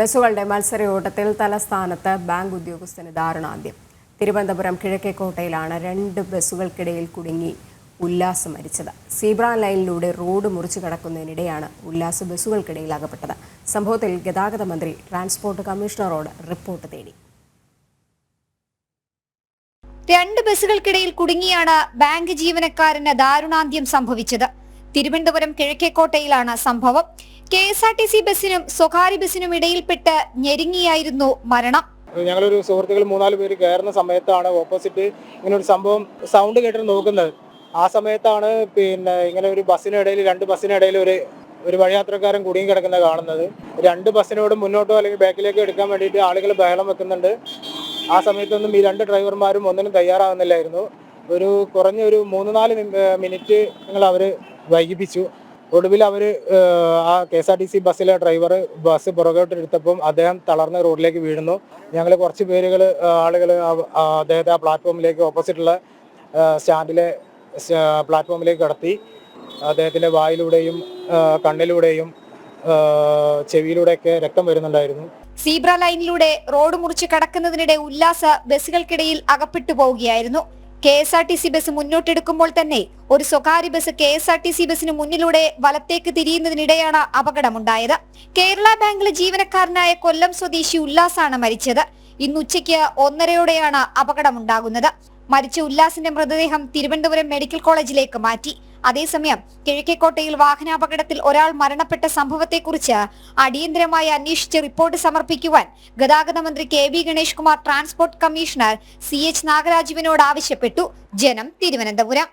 ബസ്സുകളുടെ മത്സരയോട്ടത്തിൽ തലസ്ഥാനത്ത് ബാങ്ക് ഉദ്യോഗസ്ഥന് ദാരുണാന്ത്യം. തിരുവനന്തപുരം കിഴക്കേക്കോട്ടയിലാണ് രണ്ട് ബസ്സുകൾക്കിടയിൽ കുടുങ്ങി ഉല്ലാസ് മരിച്ചത്. സീബ്ര ലൈനിലൂടെ റോഡ് മുറിച്ചു കടക്കുന്നതിനിടെയാണ് ഉല്ലാസ് ബസ്സുകൾക്കിടയിൽ അകപ്പെട്ടത്. സംഭവത്തിൽ ഗതാഗത മന്ത്രി ട്രാൻസ്പോർട്ട് കമ്മീഷണറോട് റിപ്പോർട്ട് തേടി. രണ്ട് ബസ്സുകൾക്കിടയിൽ കുടുങ്ങിയാണ് ബാങ്ക് ജീവനക്കാരന് ദാരുണാന്ത്യം സംഭവിച്ചത്. തിരുവനന്തപുരം കിഴക്കേക്കോട്ടയിലാണ് സംഭവം. K S R T C ബസ്സിനും സ്വകാര്യ ബസ്സിനും ഇടയിൽപ്പെട്ട് ഞെരുങ്ങിയായിരുന്നു മരണം. ഞങ്ങളൊരു സുഹൃത്തുക്കൾ മൂന്നാൽ പേര് കയറുന്ന സമയത്താണ് ഓപ്പോസിറ്റ് ഇങ്ങനെ ഒരു സംഭവം സൗണ്ട് കേട്ടിട്ട് നോക്കുന്നത്. ആ സമയത്താണ് പിന്നെ ഇങ്ങനെ ഒരു ബസ്സിനിടയിൽ രണ്ട് ബസ്സിനിടയിൽ ഒരു ഒരു വഴിയാത്രക്കാരൻ കുടുങ്ങി കിടക്കുന്നത് കാണുന്നത്. രണ്ട് ബസ്സിനോട് മുന്നോട്ടോ അല്ലെങ്കിൽ ബാക്കിലേക്ക് എടുക്കാൻ വേണ്ടിയിട്ട് ആളുകൾ ബഹളം വെക്കുന്നുണ്ട്. ആ സമയത്തൊന്നും ഈ രണ്ട് ഡ്രൈവർമാരും ഒന്നിനും തയ്യാറാകുന്നില്ലായിരുന്നു ഒരു കുറഞ്ഞ ഒരു മൂന്ന് നാല് മിനിറ്റ് നിങ്ങൾ അവർ വൈകിപ്പിച്ചു. ഒടുവിൽ അവർ ആ K S R T C ബസ്സിലെ ഡ്രൈവർ ബസ് പുറകോട്ട് എടുത്തപ്പം അദ്ദേഹം തളർന്ന് റോഡിലേക്ക് വീഴുന്നു. ഞങ്ങൾ കുറച്ച് പേരുകൾ ആളുകൾ അദ്ദേഹത്തെ ആ പ്ലാറ്റ്ഫോമിലേക്ക് ഓപ്പോസിറ്റുള്ള സ്റ്റാൻഡിലെ പ്ലാറ്റ്ഫോമിലേക്ക് കടത്തി. അദ്ദേഹത്തിന്റെ വായിലൂടെയും കണ്ണിലൂടെയും ചെവിയിലൂടെയൊക്കെ രക്തം വരുന്നുണ്ടായിരുന്നു. സീബ്ര ലൈനിലൂടെ റോഡ് മുറിച്ച് കടക്കുന്നതിനിടെ ഉല്ലാസ ബസ്സുകൾക്കിടയിൽ അകപ്പെട്ടു പോവുകയായിരുന്നു. K S R T C bus മുന്നോട്ടെടുക്കുമ്പോൾ തന്നെ ഒരു സ്വകാര്യ bus K S R T C ബസിന് മുന്നിലൂടെ വലത്തേക്ക് തിരിയുന്നതിനിടെയാണ് അപകടമുണ്ടായത്. കേരള ബാങ്കിലെ ജീവനക്കാരനായ കൊല്ലം സ്വദേശി ഉല്ലാസാണ് മരിച്ചത്. ഇന്ന് ഉച്ചയ്ക്ക് ഒന്നരയോടെയാണ് അപകടമുണ്ടാകുന്നത്. മരിച്ച ഉല്ലാസിന്റെ മൃതദേഹം തിരുവനന്തപുരം മെഡിക്കൽ കോളേജിലേക്ക് മാറ്റി. അതേസമയം കിഴക്കേക്കോട്ടയിൽ വാഹനാപകടത്തിൽ ഒരാൾ മരണപ്പെട്ട സംഭവത്തെക്കുറിച്ച് അടിയന്തരമായി അന്വേഷിച്ച് റിപ്പോർട്ട് സമർപ്പിക്കുവാൻ ഗതാഗത മന്ത്രി K V Ganesh Kumar transport commissioner C H നാഗരാജുവിനോട് ആവശ്യപ്പെട്ടു. ജനം തിരുവനന്തപുരം.